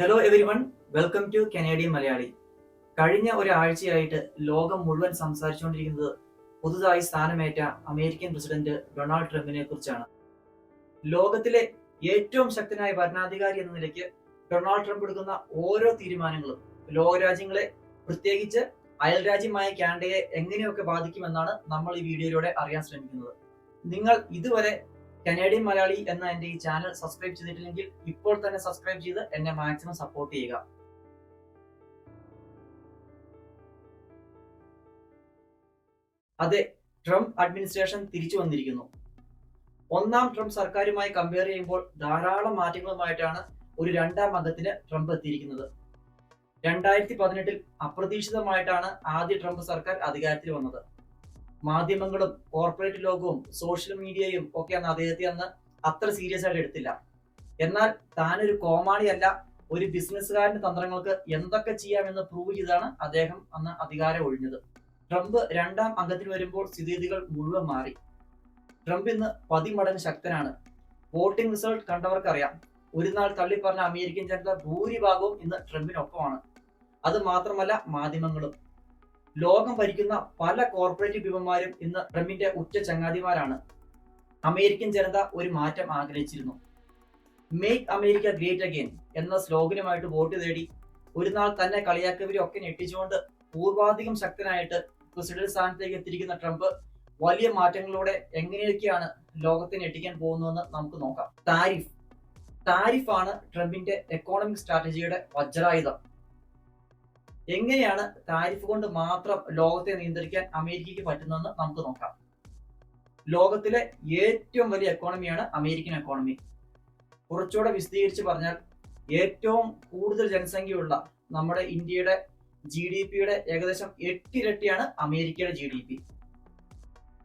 Hello everyone welcome to Canadian Malayali കഴിഞ്ഞ ഒരാഴ്ചയായിട്ട് ലോകം മുഴുവൻ സംസാരിച്ചുകൊണ്ടിരിക്കുന്നത് പുതുതായി സ്ഥാനമേറ്റ അമേരിക്കൻ പ്രസിഡന്റ് ഡൊണാൾഡ് ട്രംപിനെ കുറിച്ചാണ്. ലോകത്തിലെ ഏറ്റവും ശക്തനായ ഭരണാധികാരി എന്ന നിലയ്ക്ക് ഡൊണാൾഡ് ട്രംപ് എടുക്കുന്ന ഓരോ തീരുമാനങ്ങളും ലോകരാജ്യങ്ങളെ പ്രത്യേകിച്ച് അയൽരാജ്യമായ കാനഡയെ എങ്ങനെയൊക്കെ ബാധിക്കുമെന്നാണ് നമ്മൾ ഈ വീഡിയോയിലൂടെ അറിയാൻ ശ്രമിക്കുന്നത്. നിങ്ങൾ ഇതുവരെ കനേഡിയൻ മലയാളി എന്ന എന്റെ ഈ ചാനൽ സബ്സ്ക്രൈബ് ചെയ്തിട്ടില്ലെങ്കിൽ ഇപ്പോൾ തന്നെ സബ്സ്ക്രൈബ് ചെയ്ത് എന്നെ മാക്സിമം സപ്പോർട്ട് ചെയ്യുക. അതെ ട്രംപ് അഡ്മിനിസ്ട്രേഷൻ തിരിച്ചു വന്നിരിക്കുന്നു. ഒന്നാം ട്രംപ് സർക്കാരുമായി കമ്പയർ ചെയ്യുമ്പോൾ ധാരാളം മാറ്റങ്ങളുമായിട്ടാണ് ഒരു രണ്ടാം അംഗത്തിന് ട്രംപ് എത്തിയിരിക്കുന്നത്. രണ്ടായിരത്തി പതിനെട്ടിൽ അപ്രതീക്ഷിതമായിട്ടാണ് ആദ്യ ട്രംപ് സർക്കാർ അധികാരത്തിൽ വന്നത്. മാധ്യമങ്ങളും കോർപ്പറേറ്റ് ലോകവും സോഷ്യൽ മീഡിയയും ഒക്കെ അന്ന് അദ്ദേഹത്തെ അന്ന് അത്ര സീരിയസ് ആയിട്ട് എടുത്തില്ല. എന്നാൽ താനൊരു കോമാളിയല്ല ഒരു ബിസിനസ്സുകാരന്റെ തന്ത്രങ്ങൾക്ക് എന്തൊക്കെ ചെയ്യാമെന്ന് പ്രൂവ് ചെയ്താണ് അദ്ദേഹം അന്ന് അധികാരം ഒഴിഞ്ഞത്. ട്രംപ് രണ്ടാം അംഗത്തിൽ വരുമ്പോൾ സ്ഥിതിഗതികൾ മുഴുവൻ മാറി. ട്രംപ് ഇന്ന് പതിമടങ്ങ് ശക്തനാണ്. വോട്ടിംഗ് റിസൾട്ട് കണ്ടവർക്കറിയാം. ഒരു നാൾ തള്ളിപ്പറഞ്ഞ അമേരിക്കൻ ജനത ഭൂരിഭാഗവും ഇന്ന് ട്രംപിനൊപ്പമാണ്. അത് മാത്രമല്ല മാധ്യമങ്ങളും. ലോകം ഭരിക്കുന്ന പല കോർപ്പറേറ്റ് ഭീമന്മാരും ഇന്ന് ട്രംപിന്റെ ഉച്ച ചങ്ങാതിമാരാണ്. അമേരിക്കൻ ജനത ഒരു മാറ്റം ആഗ്രഹിച്ചിരുന്നു. മേക്ക് അമേരിക്ക ഗ്രേറ്റ് അഗെയിൻ എന്ന സ്ലോഗനുമായിട്ട് വോട്ട് തേടി ഒരു നാൾ തന്നെ കളിയാക്കവരെ ഒക്കെ ഞെട്ടിച്ചുകൊണ്ട് പൂർവാധികം ശക്തനായിട്ട് പ്രസിഡന്റ് സ്ഥാനത്തേക്ക് എത്തിയിരിക്കുന്ന ട്രംപ് വലിയ മാറ്റങ്ങളോടെ എങ്ങനെയൊക്കെയാണ് ലോകത്തെ ഞെട്ടിക്കാൻ പോകുന്നതെന്ന് നമുക്ക് നോക്കാം. താരിഫ്. താരിഫാണ് ട്രംപിന്റെ എക്കോണമിക് സ്ട്രാറ്റജിയുടെ വജ്രായുധം. എങ്ങനെയാണ് താരിഫ് കൊണ്ട് മാത്രം ലോകത്തെ നിയന്ത്രിക്കാൻ അമേരിക്കയ്ക്ക് പറ്റുന്നതെന്ന് നമുക്ക് നോക്കാം. ലോകത്തിലെ ഏറ്റവും വലിയ എക്കോണമിയാണ് അമേരിക്കൻ എക്കോണമി കുറച്ചുകൂടെ വിശദീകരിച്ച് പറഞ്ഞാൽ ഏറ്റവും കൂടുതൽ ജനസംഖ്യയുള്ള നമ്മുടെ ഇന്ത്യയുടെ ജി ഡി പിയുടെ ഏകദേശം എട്ടിരട്ടിയാണ് അമേരിക്കയുടെ ജി ഡി പി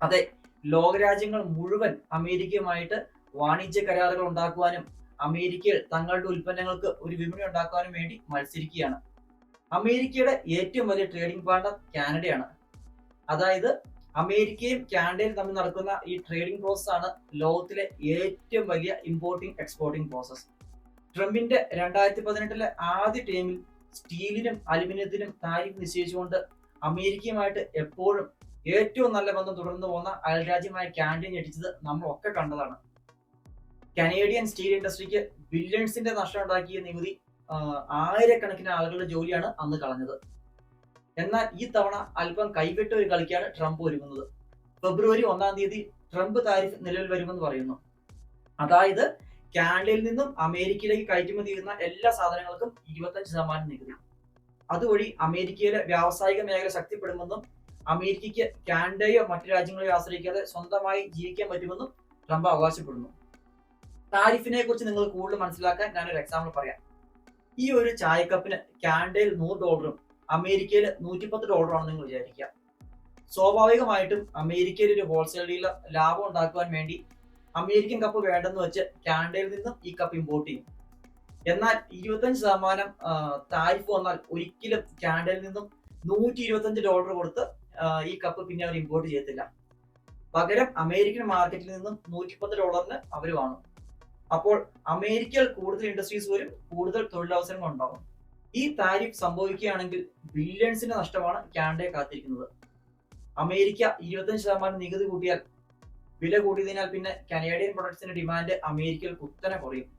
അതെ ലോകരാജ്യങ്ങൾ മുഴുവൻ അമേരിക്കയുമായിട്ട് വാണിജ്യ കരാറുകൾ ഉണ്ടാക്കുവാനും അമേരിക്കയിൽ തങ്ങളുടെ ഉൽപ്പന്നങ്ങൾക്ക് ഒരു വിപണി ഉണ്ടാക്കുവാനും വേണ്ടി മത്സരിക്കുകയാണ്. അമേരിക്കയുടെ ഏറ്റവും വലിയ ട്രേഡിംഗ് പാർട്ണർ കാനഡയാണ്. അതായത് അമേരിക്കയും കാനഡയും തമ്മിൽ നടക്കുന്ന ഈ ട്രേഡിംഗ് പ്രോസസ് ആണ് ലോകത്തിലെ ഏറ്റവും വലിയ ഇമ്പോർട്ടിംഗ് എക്സ്പോർട്ടിംഗ് പ്രോസസ് ട്രംപിന്റെ രണ്ടായിരത്തി പതിനെട്ടിലെ ആദ്യ ടൈമിൽ സ്റ്റീലിനും അലുമിനിയത്തിനും താരിഫ് നിശ്ചയിച്ചുകൊണ്ട് അമേരിക്കയുമായിട്ട് എപ്പോഴും ഏറ്റവും നല്ല ബന്ധം തുടർന്നു പോകുന്ന അയൽരാജ്യമായ കാനഡയെ ഞെട്ടിച്ചത് നമ്മൾ ഒക്കെ കണ്ടതാണ് കനേഡിയൻ സ്റ്റീൽ ഇൻഡസ്ട്രിക്ക് ബില്യൺസിന്റെ നഷ്ടം ഉണ്ടാക്കിയ നികുതി ആയിരക്കണക്കിന് ആളുകളുടെ ജോലിയാണ് അന്ന് കളഞ്ഞത്. എന്നാൽ ഈ തവണ അല്പം കൈവിട്ട ഒരു കളിക്കാണ് ട്രംപ് ഒരുങ്ങുന്നത്. ഫെബ്രുവരി ഒന്നാം തീയതി ട്രംപ് താരിഫ് നിലവിൽ വരുമെന്ന് പറയുന്നു. അതായത് കാനഡയിൽ നിന്നും അമേരിക്കയിലേക്ക് കയറ്റുമതി ചെയ്യുന്ന എല്ലാ സാധനങ്ങൾക്കും ഇരുപത്തഞ്ച് ശതമാനം നികുതി. അതുവഴി അമേരിക്കയിലെ വ്യാവസായിക മേഖല ശക്തിപ്പെടുമെന്നും അമേരിക്കയ്ക്ക് കാനഡയോ മറ്റു രാജ്യങ്ങളെയോ ആശ്രയിക്കാതെ സ്വന്തമായി ജീവിക്കാൻ പറ്റുമെന്നും ട്രംപ് അവകാശപ്പെടുന്നു. താരിഫിനെ കുറിച്ച് നിങ്ങൾ കൂടുതൽ മനസ്സിലാക്കാൻ ഞാനൊരു എക്സാമ്പിൾ പറയാം. ഈ ഒരു ചായക്കപ്പിന് കാനഡയിൽ നൂറ് ഡോളറും അമേരിക്കയിൽ നൂറ്റിപ്പത്ത് ഡോളറാണെന്ന് നിങ്ങൾ വിചാരിക്കുക. സ്വാഭാവികമായിട്ടും അമേരിക്കയിൽ ഒരു ഹോൾസെയിൽ ഡീലർ ലാഭം ഉണ്ടാക്കുവാൻ വേണ്ടി അമേരിക്കൻ കപ്പ് വേണ്ടെന്ന് വെച്ച് കാനഡയിൽ നിന്നും ഈ കപ്പ് ഇമ്പോർട്ട് ചെയ്യും. എന്നാൽ ഇരുപത്തഞ്ച് ശതമാനം താരിഫ് വന്നാൽ ഒരിക്കലും കാനഡയിൽ നിന്നും നൂറ്റി ഇരുപത്തഞ്ച് ഡോളർ കൊടുത്ത് ഈ കപ്പ് പിന്നെ അവർ ഇമ്പോർട്ട് ചെയ്യത്തില്ല. പകരം അമേരിക്കൻ മാർക്കറ്റിൽ നിന്നും നൂറ്റിപ്പത്ത് ഡോളറിന് അവർ വാങ്ങും. അപ്പോൾ അമേരിക്കയിൽ കൂടുതൽ ഇൻഡസ്ട്രീസ് വരും കൂടുതൽ തൊഴിലവസരങ്ങൾ ഉണ്ടാവും. ഈ താരിഫ് സംഭവിക്കുകയാണെങ്കിൽ ബില്യൺസിന്റെ നഷ്ടമാണ് കാനഡയെ കാത്തിരിക്കുന്നത്. അമേരിക്ക ഇരുപത്തഞ്ച് ശതമാനം നികുതി കൂട്ടിയാൽ വില കൂട്ടിയതിനാൽ പിന്നെ കനേഡിയൻ പ്രൊഡക്ട്സിന്റെ ഡിമാൻഡ് അമേരിക്കയിൽ കുത്തനെ കുറയും.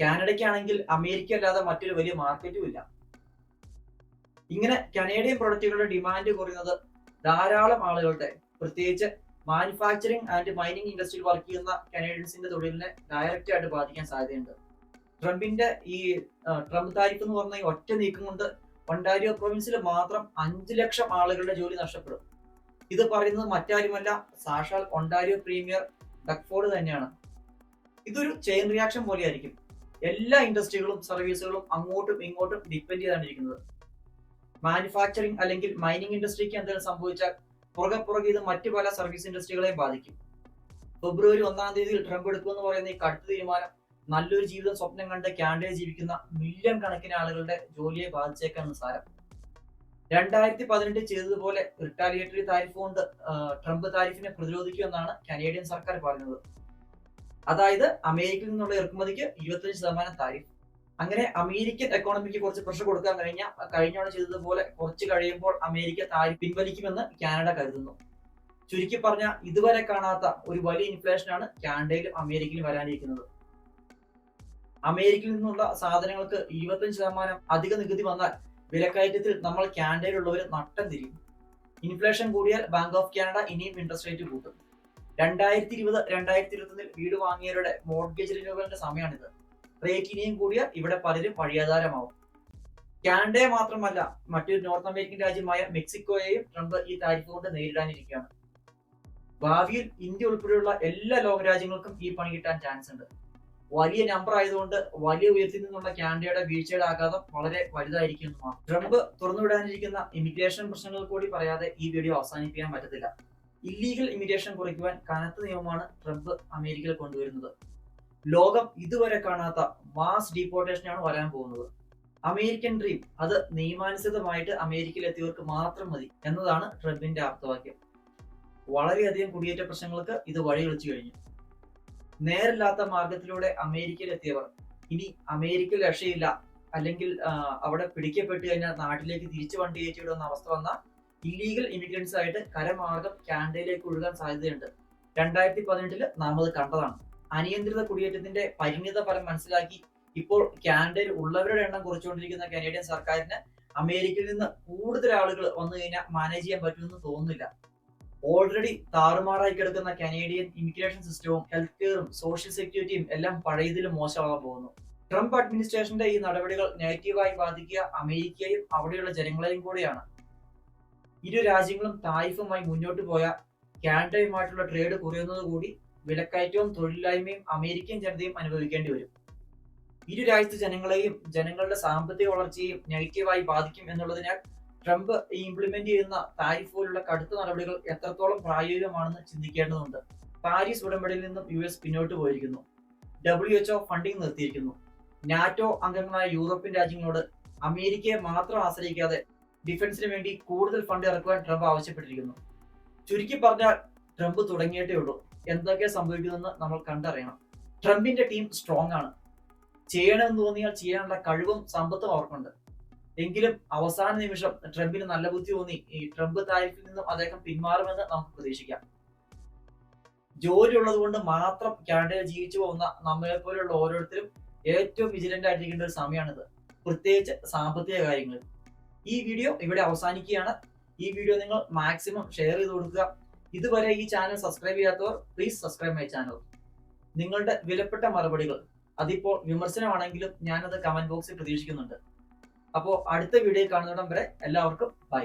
കാനഡയ്ക്കാണെങ്കിൽ അമേരിക്ക അല്ലാതെ മറ്റൊരു വലിയ മാർക്കറ്റും ഇല്ല. ഇങ്ങനെ കനേഡിയൻ പ്രൊഡക്റ്റുകളുടെ ഡിമാൻഡ് കുറയുന്നത് ധാരാളം ആളുകളുടെ പ്രത്യേകിച്ച് മാനുഫാക്ചറിംഗ് ആൻഡ് മൈനിങ് ഇൻഡസ്ട്രിയിൽ വർക്ക് ചെയ്യുന്ന കനേഡിയൻസിന്റെ തൊഴിലിനെ ഡയറക്റ്റ് ആയിട്ട് ബാധിക്കാൻ സാധ്യതയുണ്ട്. ട്രംപിന്റെ ഈ ട്രംപ് താരിഫ് എന്ന് പറഞ്ഞ ഈ ഒറ്റ നീക്കം കൊണ്ട് ഒണ്ടാരിയോ പ്രൊവിൻസിൽ മാത്രം അഞ്ചു ലക്ഷം ആളുകളുടെ ജോലി നഷ്ടപ്പെടും. ഇത് പറയുന്നത് മറ്റാരുമല്ല സാക്ഷാൽ ഒണ്ടാരിയോ പ്രീമിയർ ഡക്ഫോർഡ് തന്നെയാണ്. ഇതൊരു ചെയിൻ റിയാക്ഷൻ പോലെയായിരിക്കും. എല്ലാ ഇൻഡസ്ട്രികളും സർവീസുകളും അങ്ങോട്ടും ഇങ്ങോട്ടും ഡിപ്പെൻഡ് ചെയ്താണ് ഇരിക്കുന്നത് മാനുഫാക്ചറിംഗ് അല്ലെങ്കിൽ മൈനിങ് ഇൻഡസ്ട്രിക്ക് എന്തെങ്കിലും സംഭവിച്ചാൽ പുറകെ പുറകെ ഇത് മറ്റു പല സർവീസ് ഇൻഡസ്ട്രികളെയും ബാധിക്കും. ഫെബ്രുവരി ഒന്നാം തീയതി ട്രംപ് എടുക്കുമെന്ന് പറയുന്ന ഈ കട്ട് തീരുമാനം നല്ലൊരു ജീവിതം സ്വപ്നം കണ്ട് കാനഡയിൽ ജീവിക്കുന്ന മില്യൺ കണക്കിന് ആളുകളുടെ ജോലിയെ ബാധിച്ചേക്കാൻ സാരം. രണ്ടായിരത്തി പതിനെട്ടിൽ ചെയ്തതുപോലെ റിട്ടാലിയേറ്ററി താരിഫ് കൊണ്ട് ട്രംപ് താരിഫിനെ പ്രതിരോധിക്കുമെന്നാണ് കനേഡിയൻ സർക്കാർ പറഞ്ഞത് അതായത് അമേരിക്കയിൽ നിന്നുള്ള ഇറക്കുമതിക്ക് ഇരുപത്തഞ്ച് ശതമാനം താരിഫ്. അങ്ങനെ അമേരിക്കൻ എക്കോണമിക്ക് കുറച്ച് പ്രഷർ കൊടുക്കാൻ കഴിഞ്ഞ കഴിഞ്ഞോണം ചെയ്തതുപോലെ കുറച്ച് കഴിയുമ്പോൾ അമേരിക്ക താഴെ പിൻവലിക്കുമെന്ന് കാനഡ കരുതുന്നു. ചുരുക്കി പറഞ്ഞാൽ ഇതുവരെ കാണാത്ത ഒരു വലിയ ഇൻഫ്ലേഷൻ ആണ് കാനഡയിലും അമേരിക്കയിലും വരാനിരിക്കുന്നത്. അമേരിക്കയിൽ നിന്നുള്ള സാധനങ്ങൾക്ക് ഇരുപത്തഞ്ച് ശതമാനം അധിക നികുതി വന്നാൽ വിലക്കയറ്റത്തിൽ നമ്മൾ കാനഡയിലുള്ളവർ നട്ടം തിരിയും. ഇൻഫ്ലേഷൻ കൂടിയാൽ ബാങ്ക് ഓഫ് കാനഡ ഇനിയും ഇൻട്രസ്റ്റ് റേറ്റ് കൂട്ടും. രണ്ടായിരത്തി ഇരുപത് രണ്ടായിരത്തി ഇരുപത്തൊന്നിൽ വീട് വാങ്ങിയവരുടെ മോർഗേജ് റിന്യൂവലിന്റെ സമയമാണിത്. റേറ്റ് കൂടിയാൽ ഇവിടെ പലരും വഴിയാധാരമാവും കാനഡയെ മാത്രമല്ല മറ്റൊരു നോർത്ത് അമേരിക്കൻ രാജ്യമായ മെക്സിക്കോയെയും ട്രംപ് ഈ താരിഫ് കൊണ്ട് നേരിടാനിരിക്കുകയാണ്. ഭാവിയിൽ ഇന്ത്യ ഉൾപ്പെടെയുള്ള എല്ലാ ലോകരാജ്യങ്ങൾക്കും ഈ പണി കിട്ടാൻ ചാൻസ് ഉണ്ട്. വലിയ നമ്പർ ആയതുകൊണ്ട് വലിയ ഉയരത്തിൽ നിന്നുള്ള കാനഡയുടെ വീഴ്ചയുടെ ആഘാതം വളരെ വലുതായിരിക്കും ട്രംപ് തുറന്നുവിടാനിരിക്കുന്ന ഇമിഗ്രേഷൻ പ്രശ്നങ്ങൾ കൂടി പറയാതെ ഈ വീഡിയോ അവസാനിപ്പിക്കാൻ പറ്റത്തില്ല. ഇല്ലീഗൽ ഇമിഗ്രേഷൻ കുറയ്ക്കുവാൻ കനത്ത നിയമമാണ് ട്രംപ് അമേരിക്കയിൽ കൊണ്ടുവരുന്നത്. ലോകം ഇതുവരെ കാണാത്ത മാസ് ഡീപ്പോർട്ടേഷനാണ് വരാൻ പോകുന്നത്. അമേരിക്കൻ ഡ്രീം അത് നിയമാനുസൃതമായിട്ട് അമേരിക്കയിൽ എത്തിയവർക്ക് മാത്രം മതി എന്നതാണ് ട്രംപിന്റെ ആപ്തവാക്യം. വളരെയധികം കുടിയേറ്റ പ്രശ്നങ്ങൾക്ക് ഇത് വഴിയൊളിച്ചു കഴിഞ്ഞു. നേരില്ലാത്ത മാർഗത്തിലൂടെ അമേരിക്കയിൽ എത്തിയവർ ഇനി അമേരിക്കയിൽ രക്ഷയില്ല അല്ലെങ്കിൽ അവിടെ പിടിക്കപ്പെട്ട് കഴിഞ്ഞാൽ നാട്ടിലേക്ക് തിരിച്ചു വണ്ടി കയറ്റിവിടുന്ന അവസ്ഥ വന്ന ഇല്ലീഗൽ ഇമിഗ്രൻസ് ആയിട്ട് കരമാർഗം കാനഡയിലേക്ക് ഒഴുകാൻ സാധ്യതയുണ്ട്. രണ്ടായിരത്തി പതിനെട്ടിൽ നാം അത് കണ്ടതാണ്. അനിയന്ത്രിത കുടിയേറ്റത്തിന്റെ പരിണിത ഫലം മനസ്സിലാക്കി ഇപ്പോൾ കാനഡയിൽ ഉള്ളവരുടെ എണ്ണം കുറച്ചുകൊണ്ടിരിക്കുന്ന കനേഡിയൻ സർക്കാരിന് അമേരിക്കയിൽ നിന്ന് കൂടുതൽ ആളുകൾ വന്നു കഴിഞ്ഞാൽ മാനേജ് ചെയ്യാൻ പറ്റുമെന്ന് തോന്നുന്നില്ല. ഓൾറെഡി താറുമാറായി കിടക്കുന്ന കനേഡിയൻ ഇമിഗ്രേഷൻ സിസ്റ്റവും ഹെൽത്ത് കെയറും സോഷ്യൽ സെക്യൂരിറ്റിയും എല്ലാം പഴയതിൽ മോശമാകാൻ പോകുന്നു. ട്രംപ് അഡ്മിനിസ്ട്രേഷന്റെ ഈ നടപടികൾ നെഗറ്റീവായി ബാധിക്കുക അമേരിക്കയും അവിടെയുള്ള ജനങ്ങളെയും കൂടിയാണ്. ഇരു രാജ്യങ്ങളും താരിഫുമായി മുന്നോട്ട് പോയ കാനഡയുമായിട്ടുള്ള ട്രേഡ് കുറയുന്നതുകൂടി വിലക്കയറ്റവും തൊഴിലില്ലായ്മയും അമേരിക്കൻ ജനതയും അനുഭവിക്കേണ്ടി വരും. ഇരു രാജ്യത്തെ ജനങ്ങളെയും ജനങ്ങളുടെ സാമ്പത്തിക വളർച്ചയെയും നെഗറ്റീവായി ബാധിക്കും എന്നുള്ളതിനാൽ ട്രംപ് ഇംപ്ലിമെന്റ് ചെയ്യുന്ന താരിഫ് പോലുള്ള കടുത്ത നടപടികൾ എത്രത്തോളം പ്രായോഗികമാണെന്ന് ചിന്തിക്കേണ്ടതുണ്ട്. പാരീസ് ഉടമ്പടിയിൽ നിന്നും യു എസ് പിന്നോട്ട് പോയിരിക്കുന്നു. ഡബ്ല്യു എച്ച്ഒ ഫണ്ടിംഗ് നിർത്തിയിരിക്കുന്നു. നാറ്റോ അംഗങ്ങളായ യൂറോപ്യൻ രാജ്യങ്ങളോട് അമേരിക്കയെ മാത്രം ആശ്രയിക്കാതെ ഡിഫൻസിന് വേണ്ടി കൂടുതൽ ഫണ്ട് ഇറക്കുവാൻ ട്രംപ് ആവശ്യപ്പെട്ടിരിക്കുന്നു. ചുരുക്കി പറഞ്ഞാൽ ട്രംപ് തുടങ്ങിയിട്ടേ ഉള്ളൂ. എന്തൊക്കെ സംഭവിക്കുന്നതെന്ന് നമ്മൾ കണ്ടറിയണം. ട്രംപിന്റെ ടീം സ്ട്രോങ് ആണ്. ചെയ്യണമെന്ന് തോന്നിയാൽ ചെയ്യാനുള്ള കഴിവും സമ്പത്തും അവർക്കുണ്ട്. എങ്കിലും അവസാന നിമിഷം ട്രംപിന് നല്ല ബുദ്ധി തോന്നി. ഈ ട്രംപ് താരിഫിൽ നിന്നും അദ്ദേഹം പിന്മാറുമെന്ന് നമുക്ക് പ്രതീക്ഷിക്കാം. ജോലി ഉള്ളത് കൊണ്ട് മാത്രം കാനഡയിൽ ജീവിച്ചു പോകുന്ന നമ്മളെ പോലെയുള്ള ഓരോരുത്തരും ഏറ്റവും വിജിലന്റ് ആയിട്ടിരിക്കേണ്ട ഒരു സമയമാണിത്. പ്രത്യേകിച്ച് സാമ്പത്തിക കാര്യങ്ങളിൽ ഈ വീഡിയോ ഇവിടെ അവസാനിക്കുകയാണ്. ഈ വീഡിയോ നിങ്ങൾ മാക്സിമം ഷെയർ ചെയ്ത് കൊടുക്കുക. ഇതുവരെ ഈ ചാനൽ സബ്സ്ക്രൈബ് ചെയ്യാത്തവർ പ്ലീസ് സബ്സ്ക്രൈബ് മൈ ചാനൽ നിങ്ങളുടെ വിലപ്പെട്ട മറുപടികൾ. അതിപ്പോൾ വിമർശനമാണെങ്കിലും ഞാനത് കമന്റ് ബോക്സിൽ പ്രതീക്ഷിക്കുന്നുണ്ട്. അപ്പോൾ അടുത്ത വീഡിയോ കാണുന്നിടം വരെ എല്ലാവർക്കും ബൈ